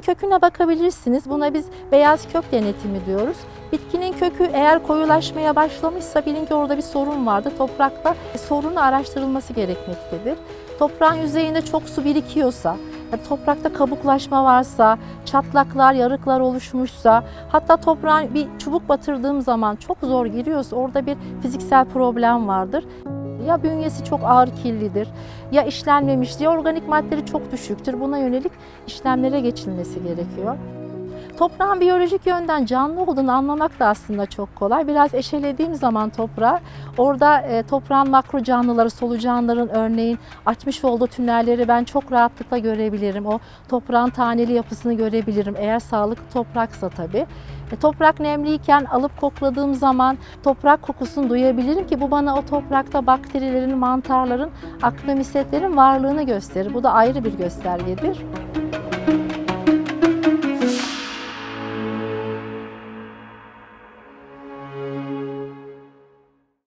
köküne bakabilirsiniz. Buna biz beyaz kök denetimi diyoruz. Bitkinin kökü eğer koyulaşmaya başlamışsa bilin ki orada bir sorun vardı. Toprakta sorunu araştırılması gerekmektedir. Toprağın yüzeyinde çok su birikiyorsa, toprakta kabuklaşma varsa, çatlaklar, yarıklar oluşmuşsa, hatta toprağın bir çubuk batırdığım zaman çok zor giriyorsa orada bir fiziksel problem vardır. Ya bünyesi çok ağır kirlidir, ya işlenmemiştir, ya organik maddeleri çok düşüktür. Buna yönelik işlemlere geçilmesi gerekiyor. Toprağın biyolojik yönden canlı olduğunu anlamak da aslında çok kolay. Biraz eşelediğim zaman toprağı, orada e, toprağın makro canlıları, solucanların örneğin açmış olduğu tünelleri ben çok rahatlıkla görebilirim. O toprağın taneli yapısını görebilirim eğer sağlıklı topraksa tabii. E, toprak nemliyken alıp kokladığım zaman toprak kokusunu duyabilirim ki bu bana o toprakta bakterilerin, mantarların, aknomisetlerin varlığını gösterir. Bu da ayrı bir göstergedir.